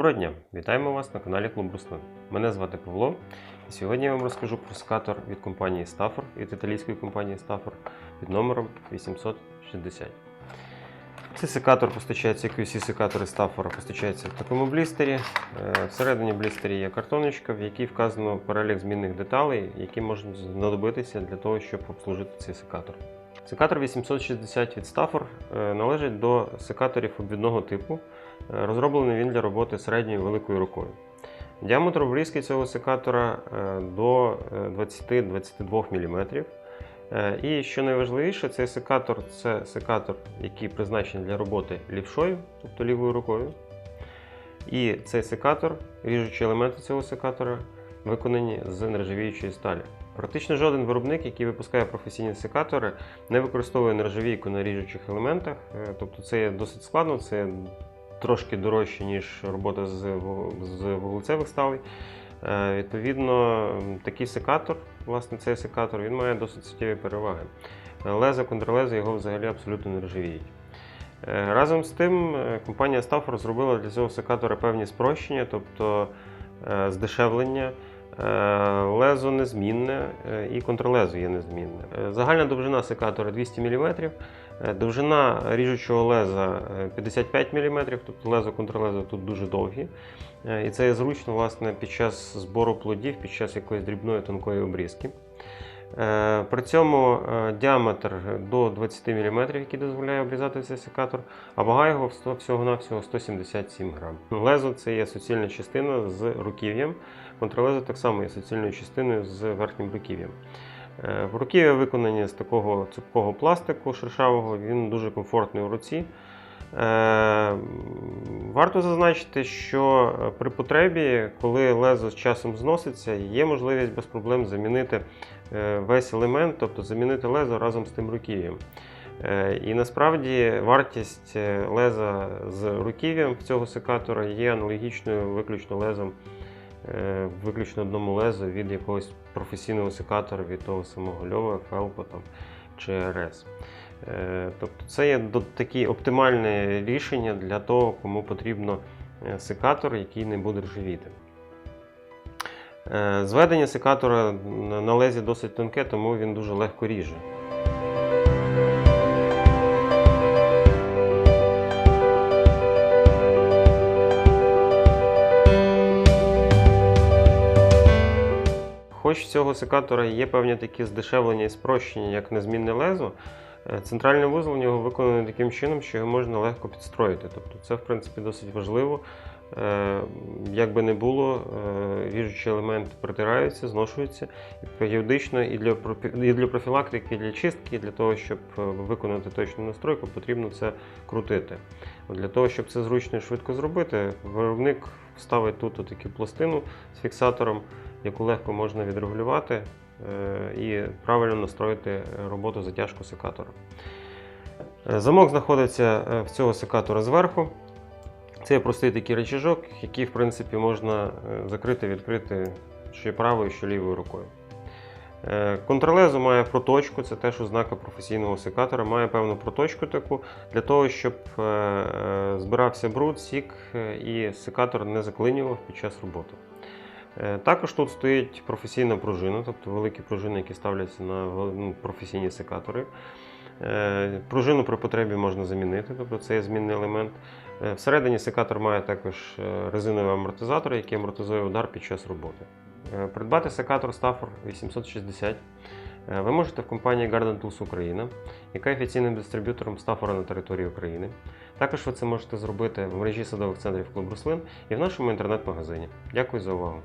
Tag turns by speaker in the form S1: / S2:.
S1: Доброго дня! Вітаємо вас на каналі Клуб Руслин. Мене звати Павло, і сьогодні я вам розкажу про секатор від компанії Stafford, від італійської компанії Stafford під номером 860. Цей секатор постачається, як і всі секатори Stafford, постачається в такому блістері. Е, Всередині блістері є картоночка, в якій вказано перелік змінних деталей, які можуть знадобитися для того, щоб обслужити цей секатор. Секатор 860 від Stafford е, належить до секаторів обвідного типу. Е, Розроблений він для роботи середньою великою рукою. Діаметр обрізки цього секатора е, до е, 20-22 мм. І що найважливіше, цей секатор це секатор, який призначений для роботи лівшою, тобто лівою рукою. І цей секатор, ріжучі елементи цього секатора, виконані з нержавіючої сталі. Практично жоден виробник, який випускає професійні секатори, не використовує нержавійку на ріжучих елементах. Е, Тобто це є досить складно, це трошки дорожче, ніж робота з, вуглецевих сталей. Е, Відповідно, такий секатор, власне, цей секатор, він має досить суттєві переваги. Леза, контрлеза його взагалі абсолютно не ржавіють. Е, Разом з тим, компанія Stafford зробила для цього секатора певні спрощення, тобто здешевлення. Е, Лезо незмінне е, і контрлезо є незмінне. Е, Загальна довжина секатора 200 мм, довжина ріжучого леза е, 55 мм, тобто лезо контрлезо тут дуже довгі. І це є зручно власне, під час збору плодів, під час якоїсь дрібної тонкої обрізки. Е, При цьому е, діаметр до 20 мм, який дозволяє обрізати цей секатор, а вага його всього-навсього 177 грам. Лезо це є суцільна частина з руків'ям. Контролезо так само є суцільною частиною з верхнім руків'ям. Е, Руків'я виконані з такого цупкого пластику шершавого, він дуже комфортний у руці. Варто зазначити, що при потребі, коли лезо з часом зноситься, є можливість без проблем замінити весь елемент, тобто замінити лезо разом з тим руків'ям. Е, І насправді вартість е, леза з руків'ям цього секатора є аналогічною виключно лезом, е, виключно одному лезу від якогось професійного секатора, від того самого Льова, Фелпа там, чи РС. Е, Тобто це є таке оптимальне рішення для того, кому потрібно е, секатор, який не буде ржавіти. Е, Зведення секатора на лезі досить тонке, тому він дуже легко ріже. Хоч цього секатора є певні такі здешевлення і спрощення, як незмінне лезо, центральний вузол у нього виконаний таким чином, що його можна легко підстроїти. Тобто це, в принципі, досить важливо. Е, Як би не було, е, ріжучі елементи притираються, зношуються і періодично і для, і для профілактики, і для чистки, і для того, щоб е, виконати точну настройку, потрібно це крутити. Для того, щоб це зручно і швидко зробити, виробник ставить тут таку пластину з фіксатором, яку легко можна відрегулювати е, і правильно настроїти роботу затяжку секатора. Е, Замок знаходиться е, в цього секатора зверху. Це простий такий речажок, який в принципі можна е, закрити, відкрити що правою, що лівою рукою. Контролезо має проточку, це теж ознака професійного секатора, має певну проточку таку для того, щоб збирався бруд, сік і секатор не заклинював під час роботи. Е, Також тут стоїть професійна пружина, тобто великі пружини, які ставляться на ну, професійні секатори. Е, Пружину при потребі можна замінити, тобто це є змінний елемент. Е, Всередині секатор має також резиновий амортизатор, який амортизує удар під час роботи. Придбати секатор Stafford 860 е, ви можете в компанії Garden Tools Україна, яка є офіційним дистриб'ютором Stafford на території України. Також ви це можете зробити в мережі садових центрів Клуб Руслин і в нашому інтернет-магазині. Дякую за увагу!